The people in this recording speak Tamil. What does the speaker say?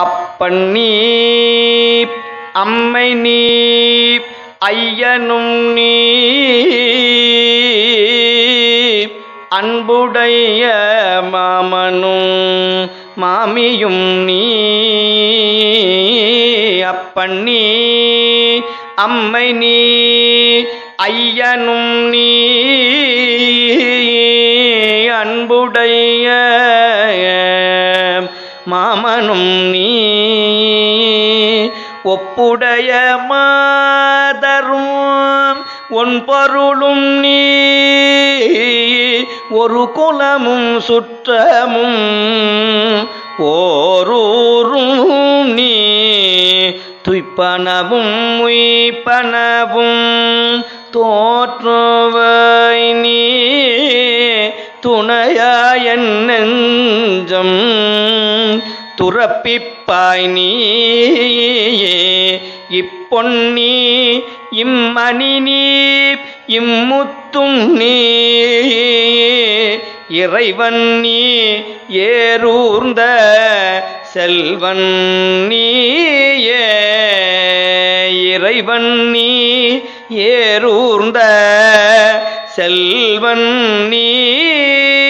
அப்பன் நீ அம்மை நீ ஐயனும் நீ அன்புடைய மாமனும் மாமியும் நீ. அப்பன் நீ அம்மை நீ ஐயனும் நீ. அன்புடைய மாமனும் நீ. ஒப்புடைய மாதரும் ஒன் பொருளும் நீ. ஒரு குலமும் சுற்றமும் ஓரூரும் நீ. துய்ப்பனவும் உய்ப்பனவும் தோற்றுவர் துணையாயன் நெஞ்சம் துறப்பிப்பாய் நீயே. இப்பொன்னி இம்மணி நீ இம்முத்தும் நீ. இறைவன் நீ ஏரூர்ந்த செல்வன் நீயே. இறைவன் நீ ஏரூர்ந்த செல்வன்